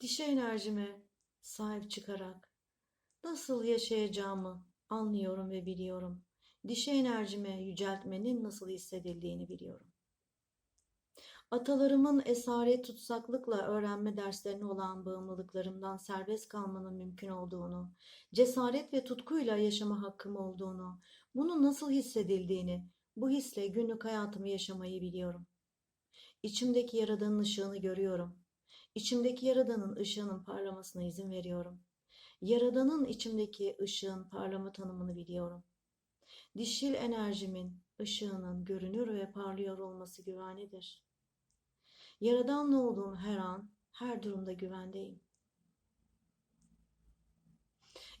dişi enerjime sahip çıkarak nasıl yaşayacağımı anlıyorum ve biliyorum. Dişi enerjime yüceltmenin nasıl hissedildiğini biliyorum. Atalarımın esaret tutsaklıkla öğrenme derslerine olan bağımlılıklarımdan serbest kalmanın mümkün olduğunu, cesaret ve tutkuyla yaşama hakkım olduğunu, bunun nasıl hissedildiğini, bu hisle günlük hayatımı yaşamayı biliyorum. İçimdeki yaradanın ışığını görüyorum. İçimdeki yaradanın ışığının parlamasına izin veriyorum. Yaradanın içimdeki ışığın parlama tanımını biliyorum. Dişil enerjimin ışığının görünür ve parlıyor olması güvenlidir. Yaradanla olduğum her an, her durumda güvendeyim.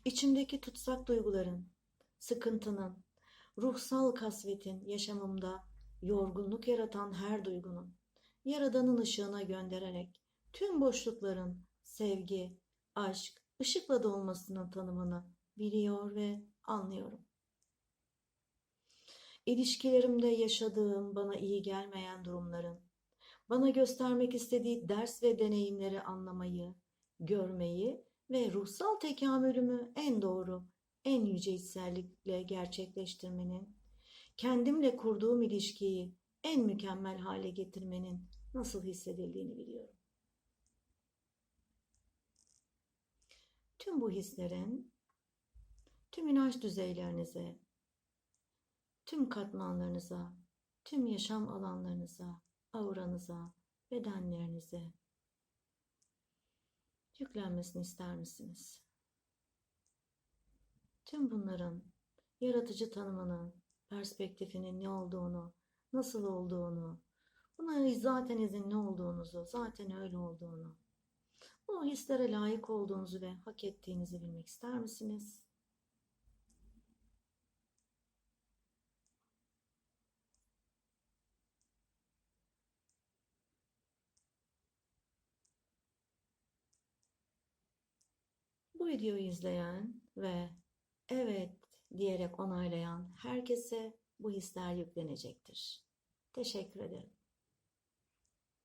İçimdeki tutsak duyguların, sıkıntının, ruhsal kasvetin yaşamımda yorgunluk yaratan her duygunun, Yaradan'ın ışığına göndererek tüm boşlukların sevgi, aşk, ışıkla dolmasının tanımını biliyor ve anlıyorum. İlişkilerimde yaşadığım bana iyi gelmeyen durumların, bana göstermek istediği ders ve deneyimleri anlamayı, görmeyi ve ruhsal tekamülümü en doğru, en yüce içsellikle gerçekleştirmenin, kendimle kurduğum ilişkiyi en mükemmel hale getirmenin nasıl hissedildiğini biliyorum. Tüm bu hislerin tüm inanç düzeylerinize, tüm katmanlarınıza, tüm yaşam alanlarınıza, auranıza, bedenlerinize yüklenmesini ister misiniz? Tüm bunların yaratıcı tanımının, perspektifinin ne olduğunu, nasıl olduğunu, buna zaten izinli olduğunuzu, zaten öyle olduğunu, bu hislere layık olduğunuzu ve hak ettiğinizi bilmek ister misiniz? Bu videoyu izleyen ve evet diyerek onaylayan herkese bu hisler yüklenecektir. Teşekkür ederim.